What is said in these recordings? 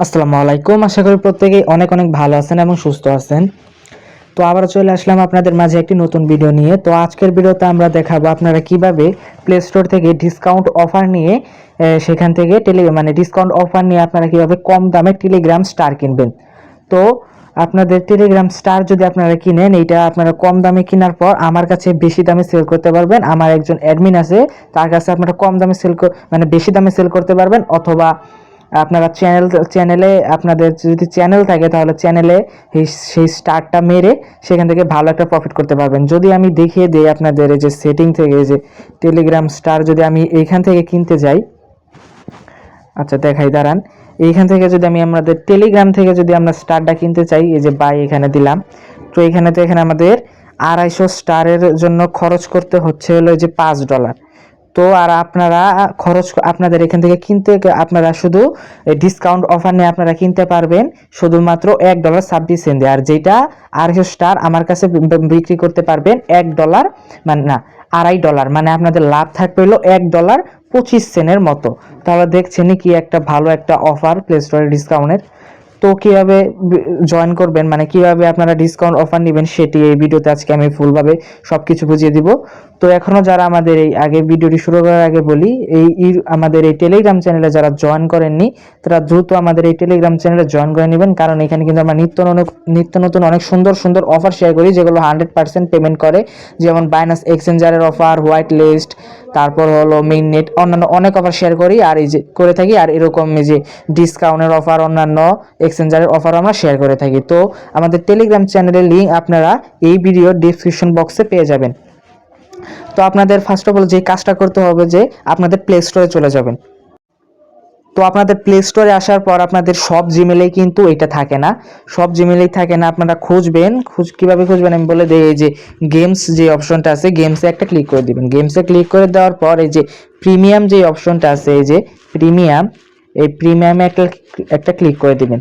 আসসালামু আলাইকুম। আশা করি প্রত্যেকেই অনেক অনেক ভালো আছেন এবং সুস্থ আছেন। তো আবার চলে আসলাম আপনাদের মাঝে একটি নতুন ভিডিও নিয়ে। তো আজকের ভিডিওতে আমরা দেখাবো আপনারা কীভাবে প্লে স্টোর থেকে ডিসকাউন্ট অফার নিয়ে সেখান থেকে টেলি মানে ডিসকাউন্ট অফার নিয়ে আপনারা কীভাবে কম দামে টেলিগ্রাম স্টার কিনবেন। তো আপনাদের টেলিগ্রাম স্টার যদি আপনারা কিনেন, এইটা আপনারা কম দামে কেনার পর আমার কাছে বেশি দামে সেল করতে পারবেন। আমার একজন অ্যাডমিন আছে, তার কাছে আপনারা কম দামে সেল মানে বেশি দামে সেল করতে পারবেন অথবা আপনারা চ্যানেল চ্যানেলে আপনাদের যদি চ্যানেল থাকে, তাহলে চ্যানেলে সেই স্টারটা মেরে সেখান থেকে ভালো একটা প্রফিট করতে পারবেন। যদি আমি দেখিয়ে দিই আপনাদের এই যে সেটিং থেকে যে টেলিগ্রাম স্টার যদি আমি এইখান থেকে কিনতে যাই আচ্ছা দেখাই, দাঁড়ান। এইখান থেকে যদি আমি আমাদের টেলিগ্রাম থেকে যদি আমরা স্টারটা কিনতে চাই, এই যে বাই এখানে দিলাম। তো এখানে তো এখানে আমাদের আড়াইশো স্টারের জন্য খরচ করতে হচ্ছে হলো এই যে পাঁচ ডলার তো আর আপনারা খরচ আপনাদের এখান থেকে কিনতে আপনারা শুধু ডিসকাউন্ট অফার নিয়ে আপনারা কিনতে পারবেন শুধুমাত্র এক ডলার ছাব্বিশ সেন্ট। আর যেটা আড়াইশো স্টার আমার কাছে বিক্রি করতে পারবেন এক ডলার মানে না, আড়াই ডলার মানে আপনাদের লাভ থাকবে হলো এক ডলার পঁচিশ সেন্টের মতো। তাহলে দেখছেনই কি একটা ভালো একটা অফার প্লে স্টোরে ডিসকাউন্টের তো কীভাবে জয়েন করবেন মানে কীভাবে আপনারা ডিসকাউন্ট অফার নেবেন সেটি এই ভিডিওতে আজকে আমি ফুলভাবে সব কিছু বুঝিয়ে দিব। তো এখনও যারা আমাদের এই আগে ভিডিওটি শুরু করার আগে বলি, এই আমাদের এই টেলিগ্রাম চ্যানেলে যারা জয়েন করেননি, তারা দ্রুত আমাদের এই টেলিগ্রাম চ্যানেলে জয়েন করে নেবেন। কারণ এখানে কিন্তু আমরা নিত্য নিত্য নতুন অনেক সুন্দর সুন্দর অফার শেয়ার করি, যেগুলো হান্ড্রেড পার্সেন্ট পেমেন্ট করে। যেমন বাইনাস এক্সচেঞ্জারের অফার হোয়াইট লিস্ট তারপর হলো মেইন নেট অন্যান্য অনেক অফার শেয়ার করি। আর এই যে করে থাকি, আর এরকম এই যে ডিসকাউন্টের অফার অন্যান্য এক্সচেঞ্জারের অফার আমরা শেয়ার করে থাকি। তো আমাদের টেলিগ্রাম চ্যানেলের লিঙ্ক আপনারা এই ভিডিও ডিসক্রিপশন বক্সে পেয়ে যাবেন। তো আপনাদের ফার্স্ট অফ অল যে কাজটা করতে হবে যে আপনাদের প্লে স্টোরে চলে যাবেন। তো আপনাদের প্লে স্টোরে আসার পর আপনাদের সব জিমেলেই কিন্তু এটা থাকে না। সব জিমেলেই থাকে না, আপনারা খুঁজবেন, খুঁজ কীভাবে খুঁজবেন আমি বলে দিই, এই যে গেমস যে অপশনটা আছে গেমসে একটা ক্লিক করে দিবেন। গেমসে ক্লিক করে দেওয়ার পর এই যে প্রিমিয়াম যে অপশনটা আছে, এই যে প্রিমিয়াম এই প্রিমিয়ামে একটা একটা ক্লিক করে দিবেন।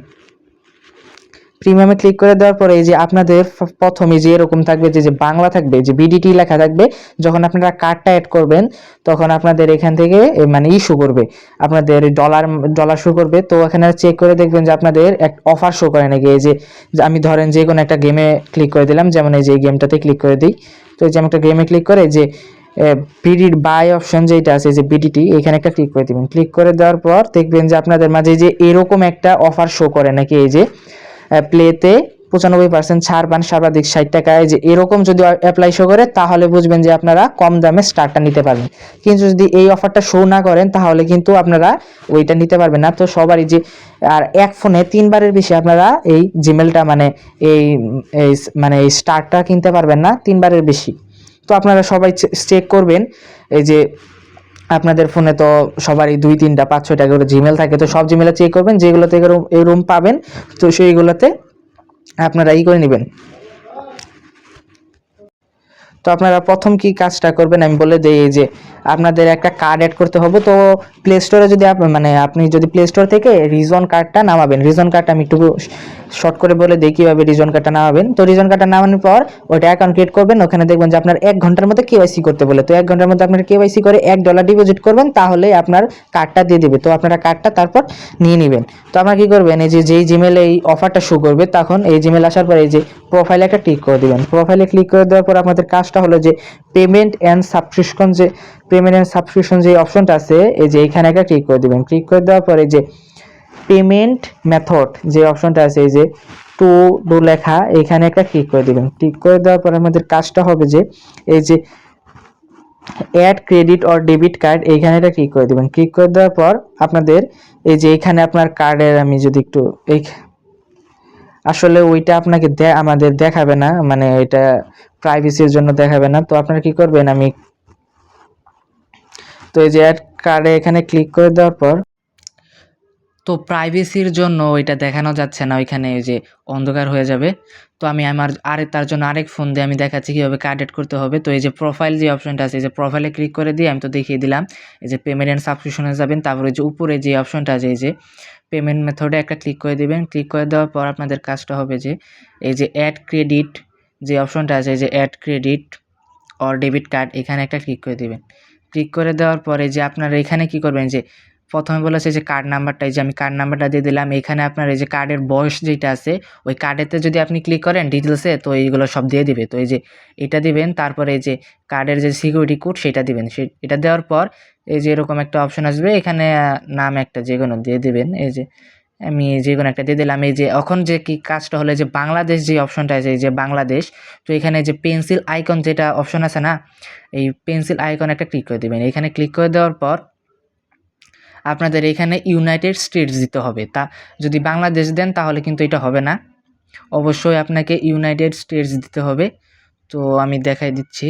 প্রিমিয়ামে ক্লিক করে দেওয়ার পরে এই যে আপনাদের প্রথমে যে এরকম থাকবে যে যে বাংলা থাকবে, যে বিডিটি লেখা থাকবে, যখন আপনারা কার্ডটা অ্যাড করবেন, তখন আপনাদের এখান থেকে মানে ইস্যু করবে। আপনাদের ডলার ডলার শো করবে। তো এখানে চেক করে দেখবেন যে আপনাদের এক অফার শো করে নাকি। এই যে যে আমি ধরেন যে কোনো একটা গেমে ক্লিক করে দিলাম, যেমন এই যে এই গেমটাতে ক্লিক করে দিই। তো এই যে আমি একটা গেমে ক্লিক করে, যে বিডির বাই অপশন যেটা আছে, যে বিডিটি এখানে একটা ক্লিক করে দিবেন। ক্লিক করে দেওয়ার পর দেখবেন যে আপনাদের মাঝে যে এরকম একটা অফার শো করে নাকি এই যে প্লেতে পঁচানব্বই পার্সেন্ট ছাড় পান সর্বাধিক ষাট টাকায়। যে এরকম যদি অ্যাপ্লাই শো করে, তাহলে বুঝবেন যে আপনারা কম দামে স্টারটা নিতে পারবেন। কিন্তু যদি এই অফারটা শো না করেন, তাহলে কিন্তু আপনারা ওইটা নিতে পারবেন না। তো সবারই যে, আর এক ফোনে তিনবারের বেশি আপনারা এই জিমেলটা মানে এই মানে এই স্টারটা কিনতে পারবেন না, তিনবারের বেশি। তো আপনারা সবাই চেক করবেন, এই যে আপনাদের ফোনে তো সবারই দুই, তিনটা, পাঁচ, ছয়টা করে জিমেল থাকে, তো সব জিমেলে চেক করবেন, যেগুলোতে এরকম পাবেন, তো সেইগুলোতে আপনারা ই করে নেবেন। তো আপনারা প্রথম কি কাজটা করবেন, আমি বলে দিই যে আপনাদের একটা কার্ড অ্যাড করতে হবে, তো প্লে স্টোরে যদি মানে আপনি যদি প্লে স্টোর থেকে রিজন কার্ডটা নামাবেন রিজন কার্ডটা আমি একটু শর্ট করে বলে দিই কীভাবে রিজন কার্ডটা নামাবেন। তো রিজন কার্ডটা নামানোর পর ওইটা অ্যাকাউন্ট ক্রিয়েট করবেন। ওখানে দেখবেন যে আপনার এক ঘণ্টার মধ্যে কেওয়াইসি করতে বলে। তো এক ঘণ্টার মধ্যে আপনার কেওয়াইসি করে এক ডলার ডিপোজিট করবেন, তাহলে আপনার কার্ডটা দিয়ে দিবে। তো আপনারা কার্ডটা তারপর নিয়ে নেবেন। তো আপনারা কি করবেন? এই যে, যেই জিমেলে এই অফারটা শো করবে, তখন এই জিমেল আসার পর এই যে প্রোফাইলে একটা ক্লিক করে দিবেন। প্রোফাইলে ক্লিক করে দেওয়ার পর আপনাদের কাজটা হলো যে পেমেন্ট অ্যান্ড সাবস্ক্রিপশন যে পেমেন্ট অ্যান্ড সাবস্ক্রিপশন যে অপশনটা আছে, এই যে এখানে একটা ক্লিক করে দিবেন। ক্লিক করে দেওয়ার পরে যে পেমেন্ট মেথড যে অপশনটা আছে, এই যে টু ডু লেখা, এখানে একটা ক্লিক করে দিবেন। ক্লিক করে দেওয়ার পরে আমাদের কাজটা হবে যে, এই যে add credit or debit card এইখানে এটা ক্লিক করে দিবেন। ক্লিক করে দেওয়ার পর আপনাদের, এই যে এখানে আপনার কার্ডের আমি যদি একটু, এই আসলে ওইটা আপনাকে আমাদের দেখাবে না মানে এটা প্রাইভেসির জন্য দেখাবে না। তো আপনারা কি করবেন, আমি তো এই যে অ্যাড কার্ডে এখানে ক্লিক করে দেওয়ার পর তো প্রাইভেসির জন্য ওইটা দেখানো যাচ্ছে না, ওইখানে যে অন্ধকার হয়ে যাবে। তো আমি আমার আরে, তার জন্য আরেক ফোন দিয়ে আমি দেখাচ্ছি কীভাবে কার্ড এড করতে হবে। তো এই যে প্রোফাইল যে অপশনটা আছে, এই যে প্রোফাইলে ক্লিক করে দিয়ে আমি তো দেখিয়ে দিলাম। এই যে পেমেন্ট অ্যান্ড সাবস্ক্রিপশনে যাবেন, তারপরে যে উপরে যে অপশনটা আছে, এই যে পেমেন্ট মেথডে একটা ক্লিক করে দিবেন। ক্লিক করে দেওয়ার পর আপনাদের কাজটা হবে যে, এই যে অ্যাড ক্রেডিট যে অপশনটা আছে, এই যে add credit or debit card এখানে একটা ক্লিক করে দেবেন। ক্লিক করে দেওয়ার পরে যে আপনারা এখানে কি করবেন যে প্রথমে বলেছে যে কার্ড নাম্বারটা এই যে আমি কার্ড নাম্বারটা দিয়ে দিলাম এখানে আপনার এই যে কার্ডের বয়স যেটা আছে ওই কার্ডেতে যদি আপনি ক্লিক করেন ডিটেলসে তো এইগুলো সব দিয়ে দিবে তো এই যে এটা দিবেন তারপরে এই যে কার্ডের যে সিকিউরিটি কোড সেটা দিবেন সে এটা দেওয়ার পর এই যে এরকম একটা অপশন আসবে এখানে নাম একটা যে কোনো দিয়ে দিবেন এই যে আমি যে কোনো একটা দিয়ে দিলাম এই যে এখন যে কি কাজটা হলো যে বাংলাদেশ যে অপশনটা আছে এই যে বাংলাদেশ তো এখানে যে পেন্সিল আইকন যেটা অপশন আছে না এই পেন্সিল আইকন একটা ক্লিক করে দেবেন এখানে ক্লিক করে দেওয়ার পর আপনাদের এখানে ইউনাইটেড স্টেটস দিতে হবে। তা যদি বাংলাদেশ দেন, তাহলে কিন্তু এটা হবে না। অবশ্যই আপনাকে ইউনাইটেড স্টেটস দিতে হবে। তো আমি দেখাই দিচ্ছি।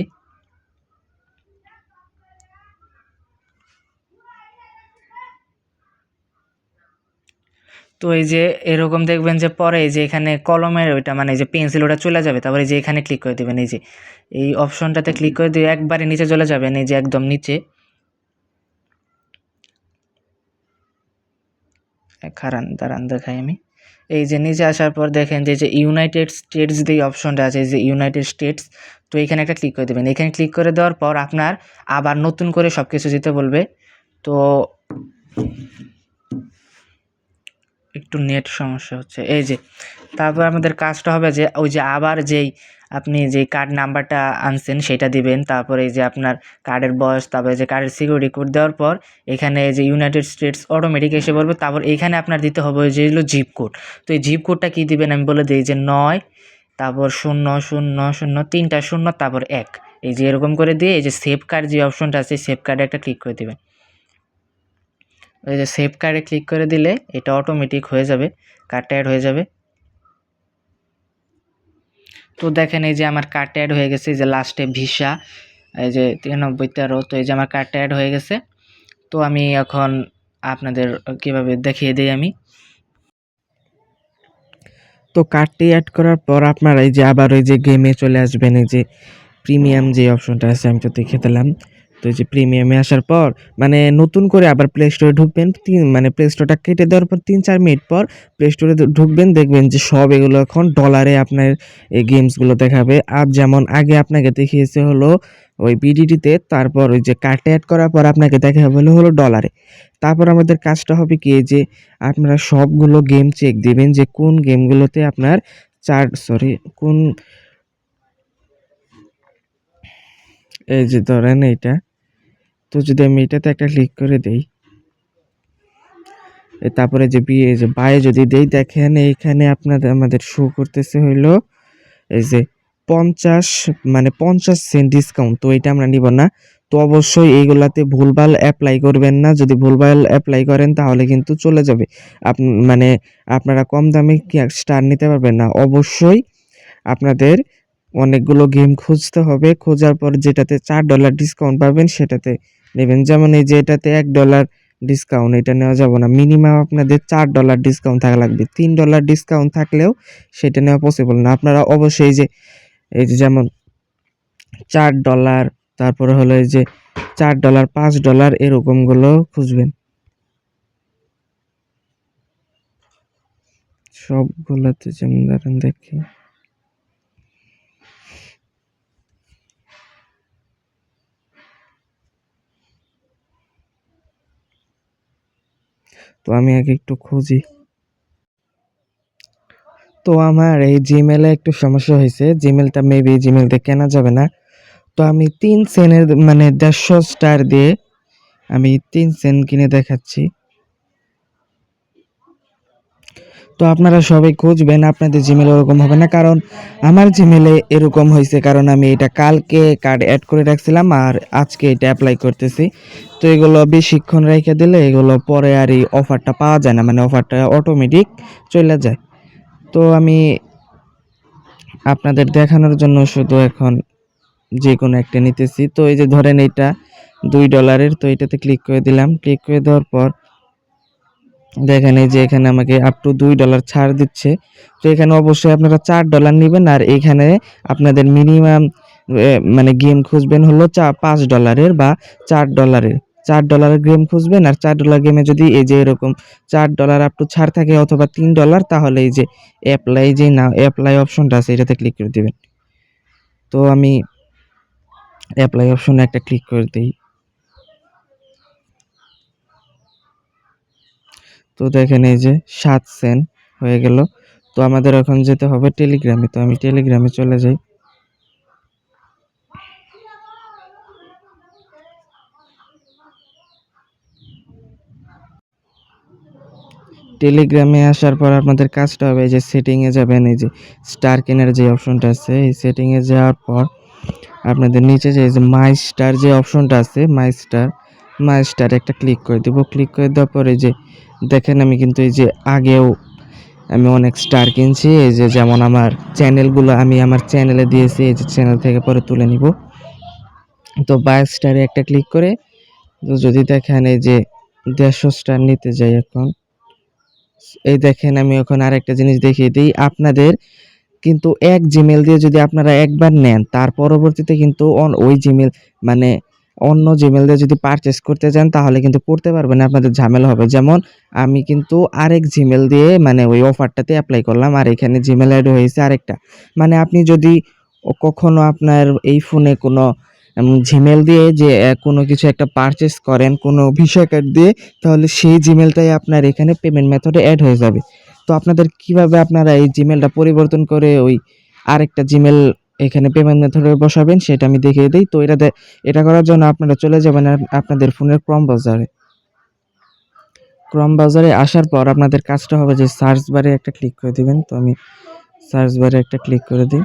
তো এই যে এরকম দেখবেন যে পরে যে এখানে কলমের ওইটা মানে যে পেন্সিল ওটা চলে যাবে, তারপরে যে এখানে ক্লিক করে দেবেন। এই যে এই অপশনটাতে ক্লিক করে দিয়ে একবারে নিচে চলে যাবেন। এই যে একদম নিচে। খারান, দাঁড়ান দেখাই আমি। এই যে নিচে আসার পর দেখেন যে যে ইউনাইটেড স্টেটস যে অপশনটা আছে যে ইউনাইটেড স্টেটস তো এখানে একটা ক্লিক করে দেবেন। এখানে ক্লিক করে দেওয়ার পর আপনার আবার নতুন করে সব কিছু দিতে বলবে। তো একটু নেট সমস্যা হচ্ছে। এই যে, তারপর আমাদের কাজটা হবে যে, ওই যে আবার যেই আপনি যে কার্ড নাম্বারটা আনছেন সেটা দিবেন। তারপরে এই যে আপনার কার্ডের বয়স, তারপরে যে কার্ডের সিকিউরিটি কোড দেওয়ার পর এখানে যে ইউনাইটেড স্টেটস অটোমেটিক এসে বলবে তারপর এখানে আপনার দিতে হবে যে হলো জিপ কোড তো এই জিপ কোডটা কী দিবেন? আমি বলে দিই যে নয়, তারপর শূন্য শূন্য শূন্য, তিনটা, শূন্য, তারপর এক। এই যে এরকম করে দিয়ে এই যে সেভ কার্ড যে অপশনটা আছে সেভ কার্ডে একটা ক্লিক করে দেবেন। ওই যে সেভ কার্ডে ক্লিক করে দিলে এটা অটোমেটিক হয়ে যাবে কার্ডটা অ্যাড হয়ে যাবে। তো দেখেন এই যে আমার কার্ডটা অ্যাড হয়ে গেছে, এই যে লাস্টে ভিসা এই যে তিরানব্বই তেরো তো এই যে আমার কার্ডটা অ্যাড হয়ে গেছে। তো আমি এখন আপনাদের কীভাবে দেখিয়ে দিই আমি। তো কার্ডটি অ্যাড করার পর আপনারা এই যে আবার ওই যে গেমে চলে আসবেন, এই যে প্রিমিয়াম যে অপশনটা আছে, আমি তো দেখে দিলাম। তো যে প্রিমিয়ামে আসার পর মানে নতুন করে আবার প্লে স্টোরে ঢুকবেন, তিন মানে প্লে স্টোরটা কেটে দেওয়ার পর তিন, চার মিনিট পর প্লে স্টোরে ঢুকবেন, দেখবেন যে সব এগুলো এখন ডলারে আপনার এই গেমসগুলো দেখাবে। আর যেমন আগে আপনাকে দেখিয়েছে হলো ওই বিডিটিতে তারপর ওই যে কার্ডটা অ্যাড করার পর আপনাকে দেখা হলো হলো ডলারে তারপর আমাদের কাজটা হবে কি যে আপনারা সবগুলো গেম চেক দিবেন যে কোন গেমগুলোতে আপনার চার সরি কোন, এই যে ধরেন এইটা। তো যদি আমি এটাতে একটা ক্লিক করে দেই তারপরে যে বিয়ে যে বায়ে যদি দেই, দেখেন এইখানে আপনাদের, আমাদের শো করতেছে হইল, এই যে পঞ্চাশ মানে পঞ্চাশ সেন্ট ডিসকাউন্ট তো এটা আমরা নিব না। তো অবশ্যই এইগুলাতে ভুলভাল অ্যাপ্লাই করবেন না। যদি ভুলভাল অ্যাপ্লাই করেন, তাহলে কিন্তু চলে যাবে। আপ মানে আপনারা কম দামে স্টার নিতে পারবেন না। অবশ্যই আপনাদের অনেকগুলো গেম খুঁজতে হবে। খোঁজার পর যেটাতে চার ডলার ডিসকাউন্ট পাবেন, সেটাতে নেবেন যেমন এই যে এটাতে এক ডলার ডিসকাউন্ট এটা নেওয়া যাবে না। মিনিমাম আপনাদের চার ডলার ডিসকাউন্ট থাকা লাগবে। তিন ডলার ডিসকাউন্ট থাকলেও সেটা নেওয়া পসিবল না। আপনারা অবশ্যই যে, এই যে যেমন চার ডলার তারপরে হলো এই যে চার ডলার পাঁচ ডলার এরকমগুলো খুঁজবেন। সবগুলোতে যেমন ধরেন দেখি। তো আমি আগে একটু খুঁজি। তো আমার এই জিমেলে একটু সমস্যা হয়েছে। জিমেলটা মেবি জিমেলতে কেনা যাবে না। তো আমি তিন সেনের মানে দেড়শো স্টার দিয়ে আমি তিন সেন কিনে দেখাচ্ছি। তো আপনারা সবাই খুঁজবেন, আপনাদের জিমেলে ওরকম হবে না, কারণ আমার জিমেলে এরকম হয়েছে, কারণ আমি এটা কালকে কার্ড অ্যাড করে রাখছিলাম আর আজকে এটা অ্যাপ্লাই করতেছি। তো এগুলো বেশিক্ষণ রেখে দিলে এগুলো পরে আর এই অফারটা পাওয়া যায় না মানে অফারটা অটোমেটিক চলে যায়। তো আমি আপনাদের দেখানোর জন্য শুধু এখন যে কোনো একটা নিতেছি। তো এই যে ধরেন এটা দুই ডলারের তো এটাতে ক্লিক করে দিলাম। ক্লিক করে দেওয়ার পর দেখেন এই যে এখানে আমাকে আপ টু দুই ডলার ছাড় দিচ্ছে। তো এখানে অবশ্যই আপনারা চার ডলার নেবেন আর এখানে আপনাদের মিনিমাম মানে গেম খুঁজবেন হলো চা, পাঁচ ডলারের বা চার ডলারের চার ডলারের গেম খুঁজবেন আর চার ডলার গেমে যদি এই যে এরকম চার ডলার আপ টু ছাড় থাকে অথবা তিন ডলার তাহলে এই যে অ্যাপ্লাই যে না অ্যাপ্লাই অপশনটা আছে, এটাতে ক্লিক করে দেবেন। তো আমি অ্যাপ্লাই অপশনে একটা ক্লিক করে দিই। তো দেখেন এই যে সাত সেন্ট হয়ে গেল। তো আমাদের এখন যেতে হবে টেলিগ্রামে। তো আমি টেলিগ্রামে চলে যাই। টেলিগ্রামে আসার পর আপনাদের কাজটা হবে এই যে সেটিংয়ে যাবেন, এই যে স্টার কেনার যে অপশনটা আছে, এই সেটিংয়ে যাওয়ার পর আপনাদের নিচে যে মাই স্টার যে অপশনটা আছে মাই স্টার মাই স্টার একটা ক্লিক করে দেবো। ক্লিক করে দেওয়ার পরে যে, দেখেন আমি কিন্তু এই যে আগেও আমি অনেক স্টার কিনছি। এই যে যেমন আমার চ্যানেলগুলো আমি আমার চ্যানেলে দিয়েছি, এই যে চ্যানেল থেকে পরে তুলে নিব। তো বাই স্টারে একটা ক্লিক করে, তো যদি দেখেন এই যে দেড়শো স্টার নিতে যাই এখন। এই দেখেন আমি এখন আরেকটা জিনিস দেখিয়ে দিই। আপনাদের কিন্তু এক জিমেল দিয়ে যদি আপনারা একবার নেন, তার পরবর্তীতে কিন্তু ওই জিমেল মানে অন্য জিমেল দিয়ে যদি পারচেস করতে যান তাহলে কিন্তু করতে পারবেন, আপনাদের ঝামেলা হবে। যেমন, আমি কিন্তু আরেক জিমেল দিয়ে মানে ওই অফারটাতে অ্যাপ্লাই করলাম, আর এখানে জিমেল অ্যাড হয়েছে আরেকটা। মানে আপনি যদি কখনো আপনার এই ফোনে কোনো জিমেল দিয়ে যে কোনো কিছু একটা পারচেস করেন, কোনো ভিসা কার্ড দিয়ে, তাহলে সেই জিমেলটাই আপনার এখানে পেমেন্ট মেথডে অ্যাড হয়ে যাবে। তো আপনাদের কীভাবে আপনারা এই জিমেলটা পরিবর্তন করে ওই আরেকটা জিমেল এখানে পেমেন্ট মেথডে বসাবেন, সেটা আমি দেখিয়ে দিই। তো এটা এটা করার জন্য আপনারা চলে যাবেন আপনাদের ফোনের ক্রম বাজারে ক্রম বাজারে আসার পর আপনাদের কাজটা হবে যে সার্চ বারে একটা ক্লিক করে দিবেন। তো আমি সার্চ বারে একটা ক্লিক করে দিই।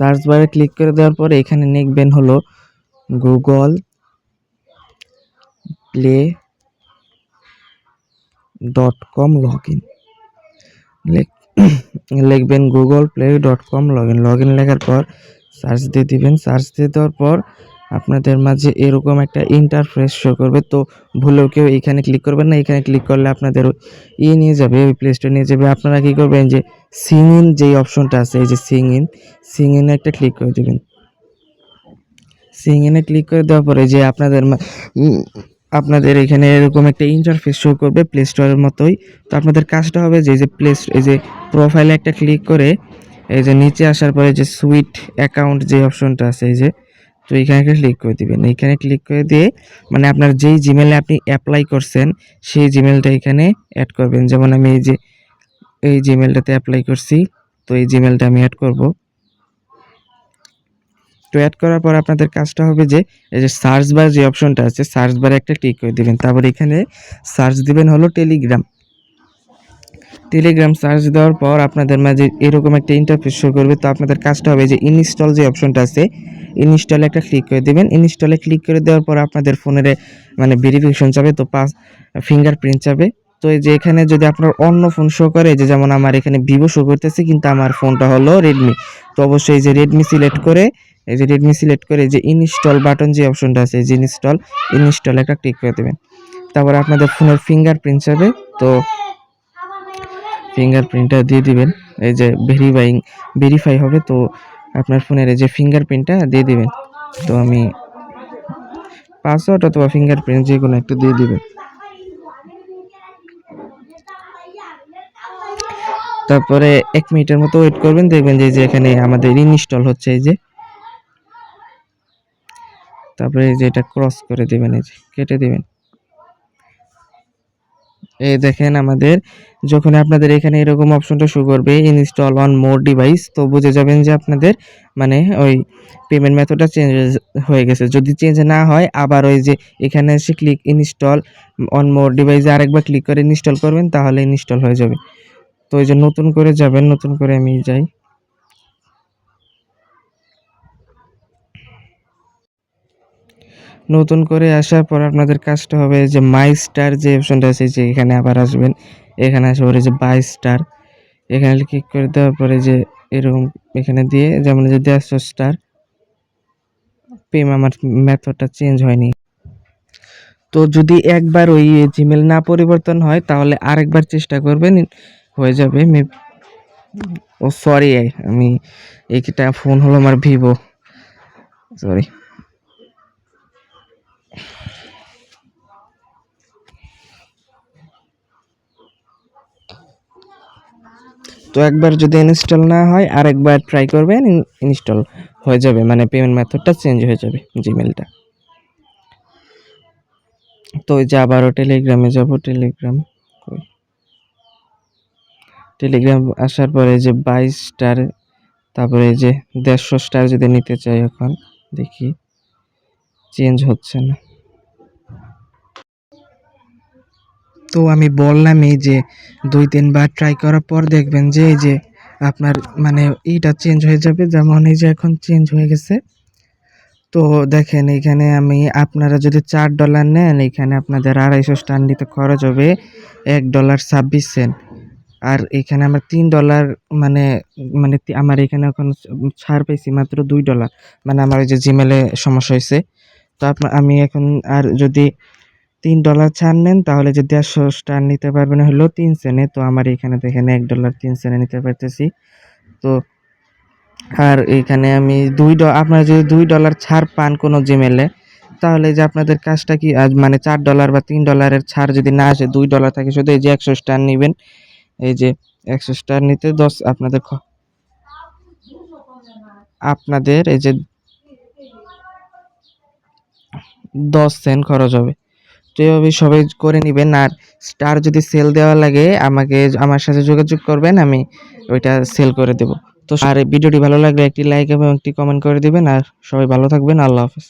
সার্চ বারে ক্লিক করে দেওয়ার পরে এখানে লিখবেন হলো Google play dot com log in লিখবেন Google play dot com log in log in লেখার পর সার্চ দিয়ে দিবেন। সার্চ দিয়ে দেওয়ার পর আপনাদের মাঝে এরকম একটা ইন্টারফেস শো করবে। তো ভুলেও কেউ এখানে ক্লিক করবেন না। এখানে ক্লিক করলে আপনাদের ই নিয়ে যাবে ওই প্লে স্টোর নিয়ে যাবে। আপনারা কী করবেন যে সিং ইন যেই অপশনটা আছে, এই যে সিং ইন সিং ইনে একটা ক্লিক করে দেবেন। সিং ইনে ক্লিক করে দেওয়ার পরে যে আপনাদের আপনাদের এখানে এরকম একটা ইন্টারফেস শো করবে প্লে স্টোরের মতোই। তো আপনাদের কাজটা হবে যে যে প্লে এই যে প্রোফাইলে একটা ক্লিক করে, এই যে নিচে আসার পরে যে সুইট অ্যাকাউন্ট যে অপশনটা আছে, এই যে, তো একটা ক্লিক করে দিবেন। এইখানে ক্লিক করে দিয়ে মানে আপনার যেই জিমেলে আপনি অ্যাপ্লাই করছেন, সেই জিমেলটা এখানে অ্যাড করবেন। যেমন আমি এই যে, এই জিমেলটাতে অ্যাপ্লাই করছি, তো এই জিমেলটা আমি অ্যাড করব। তো অ্যাড করার পর আপনাদের কাজটা হবে যে, এই যে সার্চ বার যে অপশনটা আছে সার্চ বারে একটা ক্লিক করে দিবেন। তারপর এখানে সার্চ দিবেন হলো টেলিগ্রাম টেলিগ্রাম সার্চ দেওয়ার পর আপনাদের মাঝে এরকম একটা ইন্টারফেস শো করবে। তো আপনাদের কাজটা হবে যে ইনস্টল যে অপশনটা আছে ইনস্টলে একটা ক্লিক করে দিবেন। ইনস্টলে ক্লিক করে দেওয়ার পর আপনাদের ফোনের মানে ভেরিফিকেশন যাবে তো পাস ফিঙ্গারপ্রিন্ট যাবে তো এই যে এখানে যদি আপনার অন্য ফোন শো করে যে যেমন আমার এখানে ভিভো শো করতেছে, কিন্তু আমার ফোনটা হলো রেডমি তো অবশ্যই যে রেডমি সিলেক্ট করে, এই যে রেডমি সিলেক্ট করে যে ইনস্টল বাটন যে অপশনটা আছে যে ইনস্টল ইনস্টল একটা ক্লিক করে দেবেন। তারপর আপনাদের ফোনের ফিঙ্গারপ্রিন্ট যাবে তো ফিঙ্গারপ্রিন্টটা দিয়ে দিবেন। এই যে ভেরিফাইং ভেরিফাই হবে, তো আপনার ফোনের এই যে ফিঙ্গারপ্রিন্টটা দিয়ে দিবেন। তো আমি পাসওয়ার্ড অথবা ফিঙ্গারপ্রিন্ট যে কোনো একটা দিয়ে দিবেন। তারপরে এক মিনিটের মতো ওয়েট করবেন, দেখবেন যে এখানে আমাদের ইনস্টল হচ্ছে এই যে। তারপরে এই যে এটা ক্রস করে দেবেন, এই যে কেটে দেবেন। এই দেখেন আমাদের, যখন আপনাদের এখানে এরকম অপশনটা শো করবে ইনস্টল অন মোর ডিভাইস তো বুঝে যাবেন যে আপনাদের মানে ওই পেমেন্ট মেথডটা চেঞ্জ হয়ে গেছে। যদি চেঞ্জ না হয়, আবার ওই যে এখানে এসে ক্লিক ইনস্টল অন মোর ডিভাইসে আরেকবার ক্লিক করে ইনস্টল করবেন, তাহলে ইনস্টল হয়ে যাবে। তো ওই যে নতুন করে যাবেন, নতুন করে আমি যাই। নতুন করে আসার পর আপনাদের কাজটা হবে যে মাই স্টার যে অপশনটা আছে, যে এখানে আবার আসবেন। এখানে আসে পরে যে বাই স্টার এখানে ক্লিক করে দেওয়ার পরে যে এরকম এখানে দিয়ে, যেমন যে দেড়শো স্টার পেম আমার মেথডটা চেঞ্জ হয়নি। তো যদি একবার ওই জিমেল না পরিবর্তন হয়, তাহলে আরেকবার চেষ্টা করবেন হয়ে যাবে ও সরি আমি এইটা ফোন হলো আমার ভিভো। সরি তো একবার যদি ইনস্টল না হয়, আরেকবার ট্রাই করবেন ইনস্টল হয়ে যাবে মানে পেমেন্ট মেথডটা চেঞ্জ হয়ে যাবে জিমেলটা তো যে আবারও টেলিগ্রামে যাব টেলিগ্রাম? টেলিগ্রাম আসার পরে যে বাইশ স্টার তারপরে যে দেড়শো স্টার যদি নিতে চাই এখন, দেখি। চেঞ্জ হচ্ছে না। তো আমি বললামই যে দুই, তিনবার ট্রাই করার পর দেখবেন যে এই যে আপনার মানে এইটা চেঞ্জ হয়ে যাবে, যেমন এই যে এখন চেঞ্জ হয়ে গেছে। তো দেখেন, এখানে আমি আপনারা যদি চার ডলার নেন, এখানে আপনাদের আড়াইশো স্টার নিতে খরচ হবে এক ডলার ছাব্বিশ সেন্ট আর এখানে আমরা তিন ডলার মানে মানে আমার এখানে এখন ছাড় পেয়েছি মাত্র দুই ডলার মানে আমার ওই যে জিমেলে সমস্যা হয়েছে তো আপনার আমি এখন আর যদি তিন ডলার ছাড় নেন, তাহলে যে দেড়শো স্টার নিতে পারবেন হলো তিন সেনে তো আমার এখানে দেখেন এক ডলার তিন সেনে নিতে পারতেছি। তো আর এখানে আমি দুই ড আপনারা যদি দুই ডলার ছাড় পান কোনো জিমেলে তাহলে যে আপনাদের কাজটা কি মানে চার ডলার বা তিন ডলারের ছাড় যদি না আসে, দুই ডলার থাকে, শুধু এই যে একশো স্টার নেবেন। এই যে একশো স্টার নিতে দশ আপনাদের আপনাদের এই যে দশ সেন্ট খরচ হবে। তো এইভাবে সবাই করে নেবেন। আর স্টার যদি সেল দেওয়া লাগে, আমাকে আমার সাথে যোগাযোগ করবেন, আমি ওইটা সেল করে দেব। তো আর ভিডিওটি ভালো লাগলে একটি লাইক এবং একটি কমেন্ট করে দিবেন। আর সবাই ভালো থাকবেন। আল্লাহ হাফেজ।